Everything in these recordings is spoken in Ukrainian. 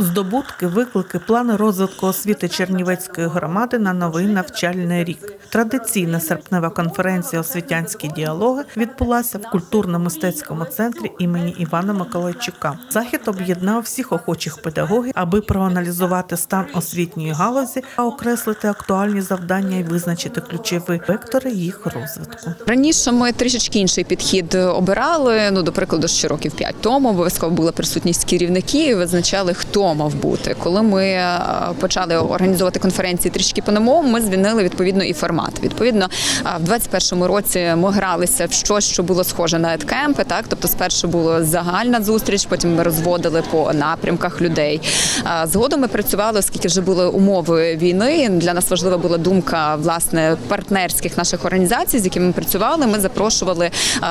Здобутки, виклики, плани розвитку освіти Чернівецької громади на новий навчальний рік. Традиційна серпнева конференція Освітянські діалоги відбулася в культурно-мистецькому центрі імені Івана Миколайчука. Захід об'єднав всіх охочих педагогів, аби проаналізувати стан освітньої галузі, а окреслити актуальні завдання і визначити ключові вектори їх розвитку. Раніше ми трішечки інший підхід обирали. Ну, до прикладу, ще років п'ять тому обов'язково була присутність керівників визначали, хто мав бути. Коли ми е, почали організовувати конференції трішки по-новому, ми змінили відповідно і формат. Відповідно, е, в 21-му році ми гралися в щось, що було схоже на еткемпи. Так, тобто, спершу було загальна зустріч, потім ми розводили по напрямках людей. Згодом ми працювали, оскільки вже були умови війни. Для нас важлива була думка власне партнерських наших організацій, з якими ми працювали. Ми запрошували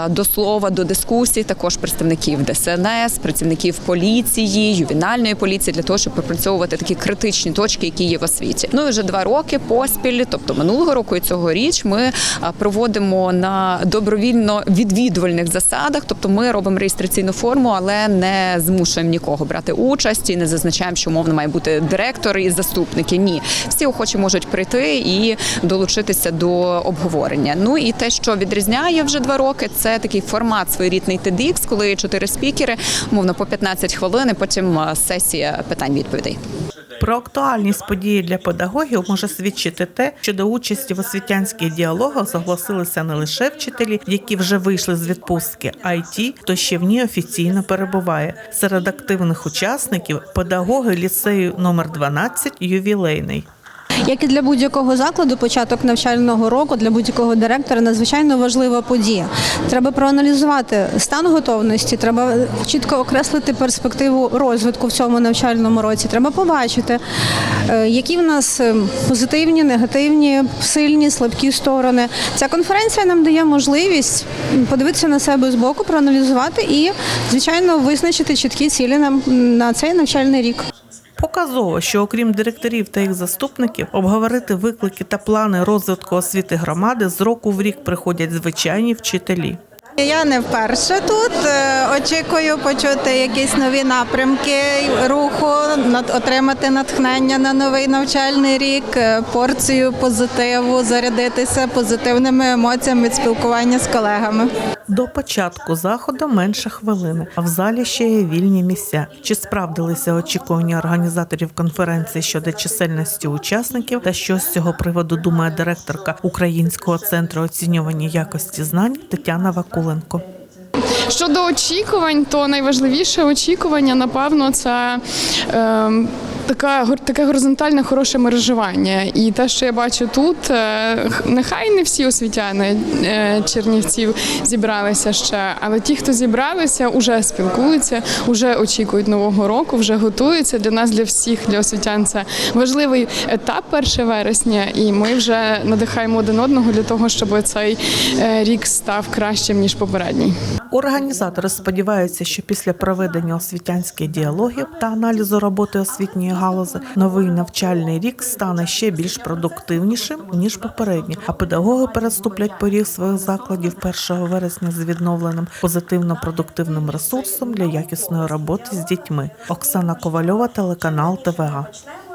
до слова, до дискусій також представників ДСНС, працівників поліції, ювенальної поліції для того, щоб пропрацьовувати такі критичні точки, які є в освіті. Ну і вже два роки поспіль, тобто минулого року і цьогоріч, ми проводимо на добровільно відвідувальних засадах. Тобто, ми робимо реєстраційну форму, але не змушуємо нікого брати участь і не зазначаємо, що умовно має бути директор і заступники. Ні, всі охочі можуть прийти і долучитися до обговорення. Ну і те, що відрізняє вже два роки, це такий формат своєрідний TEDx, коли чотири спікери, умовно по 15 хвилин, потім а, сесія питань-відповідей. Про актуальність події для педагогів може свідчити те, що до участі в освітянських діалогах согласилися не лише вчителі, які вже вийшли з відпустки, а й ті, хто ще в ній офіційно перебуває. Серед активних учасників педагоги ліцею номер 12 ювілейний. Як і для будь-якого закладу, початок навчального року для будь-якого директора надзвичайно важлива подія. Треба проаналізувати стан готовності, треба чітко окреслити перспективу розвитку в цьому навчальному році. Треба побачити, е, які в нас е, позитивні, негативні, сильні, слабкі сторони. Ця конференція нам дає можливість подивитися на себе збоку, проаналізувати і, звичайно, визначити чіткі цілі на цей навчальний рік. Показово, що окрім директорів та їх заступників, обговорити виклики та плани розвитку освіти громади з року в рік приходять звичайні вчителі. Я не вперше тут. Е, Очікую почути якісь нові напрямки руху, отримати натхнення на новий навчальний рік, е, порцію позитиву, зарядитися позитивними емоціями від спілкування з колегами. До початку заходу менше хвилини, а в залі ще є вільні місця. Чи справдилися очікування організаторів конференції щодо чисельності учасників та що з цього приводу думає директорка Українського центру оцінювання якості знань Тетяна Вакуленко? Щодо очікувань, то найважливіше очікування, напевно, це е, така, таке горизонтальне хороше мережування. І те, що я бачу тут, е, нехай не всі освітяни е, Чернівців зібралися ще, але ті, хто зібралися, вже спілкуються, вже очікують нового року, вже готуються. Для нас, для всіх, для освітян, це важливий етап 1 вересня, і ми вже надихаємо один одного для того, щоб цей е, рік став кращим ніж попередній. Організатори сподіваються, що після проведення освітянських діалогів та аналізу роботи освітньої галузі новий навчальний рік стане ще більш продуктивнішим ніж попередній, а педагоги переступлять поріг своїх закладів 1 вересня з відновленим позитивно-продуктивним ресурсом для якісної роботи з дітьми. Оксана Ковальова, телеканал ТВА.